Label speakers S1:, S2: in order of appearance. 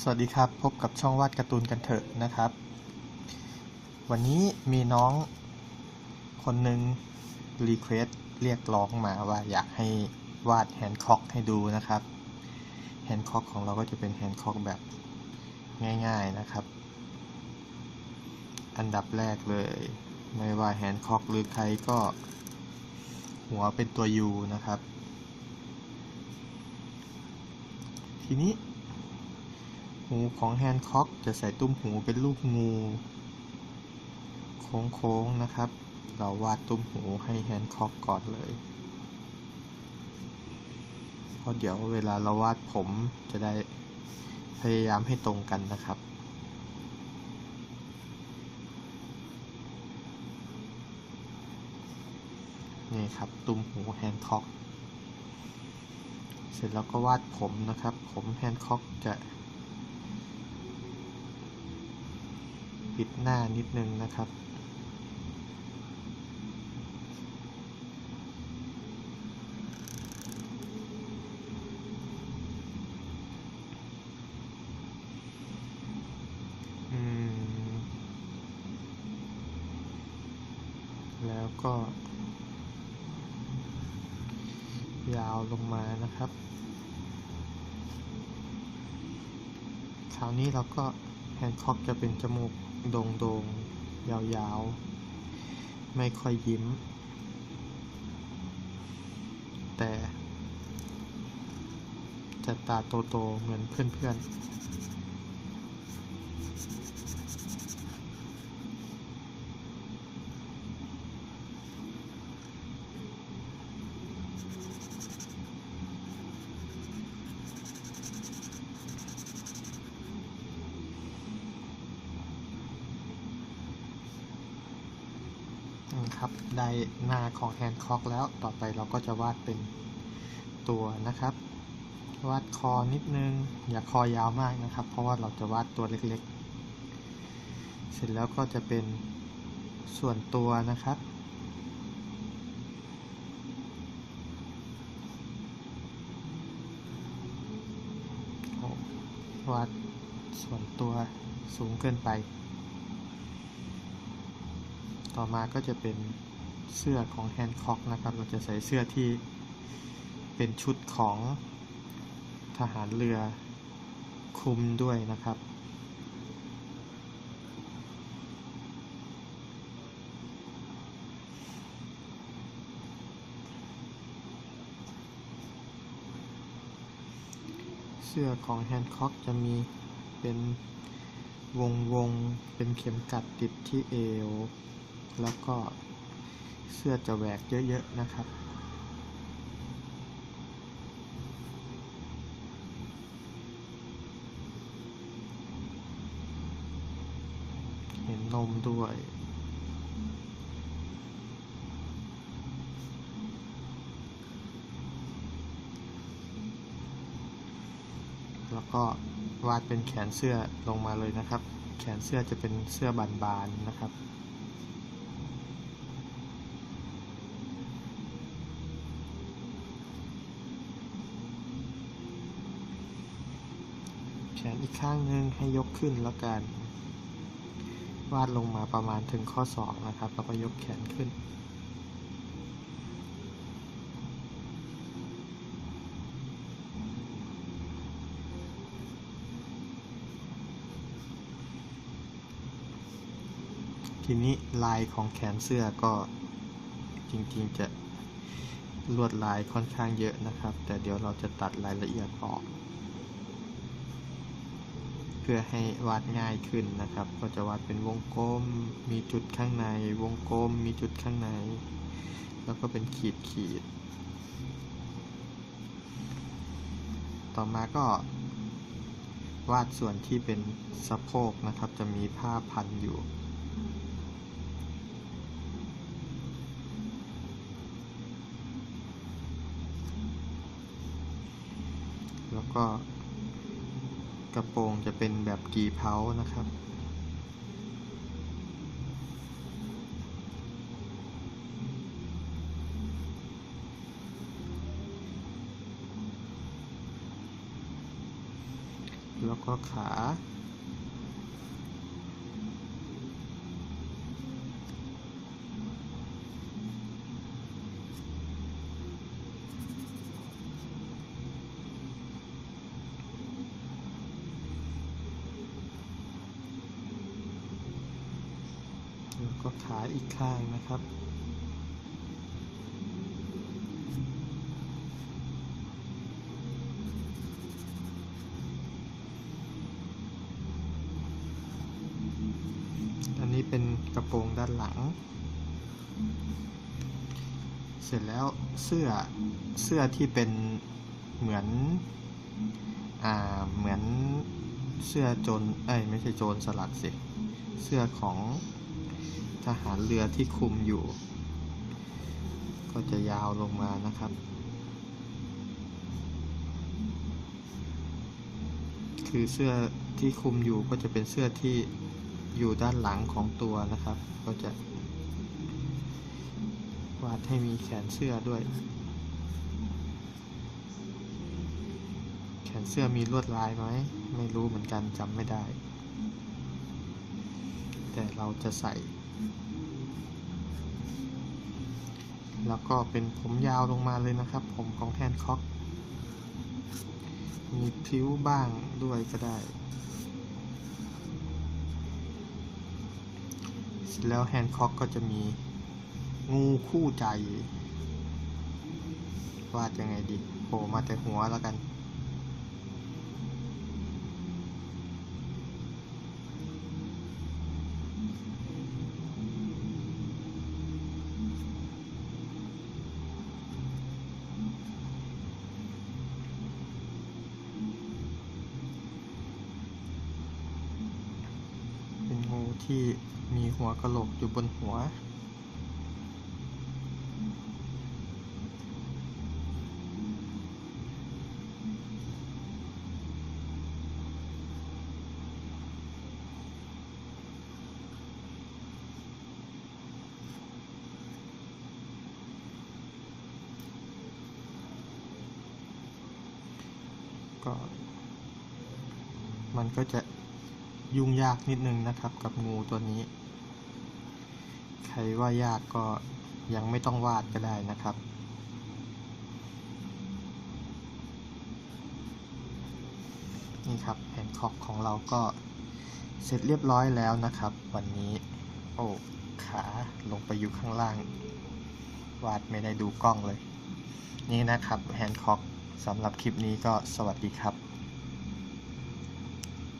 S1: สวัสดีครับ พบกับช่องวาดการ์ตูนกันเถอะนะครับ วันนี้มีน้องคนหนึ่งรีเควสเรียกร้องมาว่าอยากให้วาดแฮนด์คอกให้ดูนะครับแฮนด์คอกของเราก็จะเป็นแฮนด์คอกแบบง่ายๆนะครับ อันดับแรกเลย ไม่ว่าแฮนด์คอกหรือใครก็ หัวเป็นตัว U นะครับ ทีนี้ หูของแฮนค็อกจะใส่ตุ้มหูเป็นรูปงูโค้งๆนะครับ เราวาดตุ้มหูให้แฮนค็อกก่อนเลยเพราะเดี๋ยวเวลาเราวาดผมจะได้พยายามให้ตรงกันนะครับนี่ครับตุ้มหูแฮนค็อก เสร็จแล้วก็วาดผมนะครับ ผมแฮนค็อกจะ ปิดหน้านิดนึงนะครับ แล้วก็ ยาวลงมานะครับคราวนี้เราก็แฮนคอกจะเป็นจมูก โด่งๆ ยาวๆ ไม่ค่อยยิ้ม แต่จะตาโตๆ เหมือนเพื่อนๆ อืมครับ ได้หน้าของแฮนคอกแล้วต่อไปเราก็จะวาดเป็นตัวนะครับ วาดคอนิดนึง อย่าคอยาวมากนะครับ เพราะว่าเราจะวาดตัวเล็กๆ เสร็จแล้วก็จะเป็นส่วนตัวนะครับวาดส่วนตัวสูงเกินไป ต่อมาก็จะเป็นเสื้อของแฮนค็อกนะครับ เราจะใส่เสื้อที่เป็นชุดของทหารเรือคลุมด้วยนะครับ เสื้อของแฮนค็อกจะมีเป็นวงวงๆเป็นเข็มกัดติดที่เอว แล้วก็เสื้อจะแหวกเยอะๆนะครับ เห็นนมด้วยแล้วก็วาดเป็นแขนเสื้อลงมาเลยนะครับ แขนเสื้อจะเป็นเสื้อบานๆนะครับ นอีกข้างหนึ่งให้ยกขึ้นแล้วกัน วาดลงมาประมาณถึงข้อศอกนะครับ แล้วก็ยกแขนขึ้น ทีนี้ลายของแขนเสื้อก็จริงๆจะลวดลายค่อนข้างเยอะนะครับ แต่เดี๋ยวเราจะตัดรายละเอียดออก เพื่อให้วาดง่ายขึ้นนะครับ ก็จะวาดเป็นวงกลม มีจุดข้างใน วงกลม มีจุดข้างใน แล้วก็เป็นขีดขีด ต่อมาก็วาดส่วนที่เป็นสะโพกนะครับ จะมีผ้าพันอยู่ แล้วก็ กระโปรงจะเป็นแบบกีเพานะครับ แล้วก็ขา แล้วก็ขาอีกข้างนะครับ อันนี้เป็นกระโปรงด้านหลัง เสร็จแล้วเสื้อเสื้อที่เป็นเหมือนอ่าเหมือนเสื้อโจรเอ้ยไม่ใช่โจรสลัดสิ เสื้อของ ทหารเรือที่คุมอยู่ ก็จะยาวลงมานะครับ คือเสื้อที่คุมอยู่ก็จะเป็นเสื้อที่อยู่ด้านหลังของตัวนะครับ ก็จะวาดให้มีแขนเสื้อด้วย แขนเสื้อมีลวดลายไหมไม่รู้เหมือนกันจำไม่ได้ แต่เราจะใส่ แล้วก็เป็นผมยาวลงมาเลยนะครับ ผมของแทนคอก มีพิ้วบ้างด้วยก็ได้ แล้วแฮนด์คอกก็จะมีงูคู่ใจ วาดยังไงดีโผล่มาแต่หัวแล้วกัน ที่มีหัวกะโหลกอยู่บนหัว ก็มันก็จะ ยุ่งยากนิดนึงนะครับ กับงูตัวนี้ ใครว่ายากก็ยังไม่ต้องวาดก็ได้นะครับนี่ครับแฮนด์คอกของเราก็เสร็จเรียบร้อยแล้วนะครับ วันนี้ โอ้ขาลงไปอยู่ข้างล่าง วาดไม่ได้ดูกล้องเลย นี่นะครับแฮนด์คอกสำหรับคลิปนี้ก็สวัสดีครับ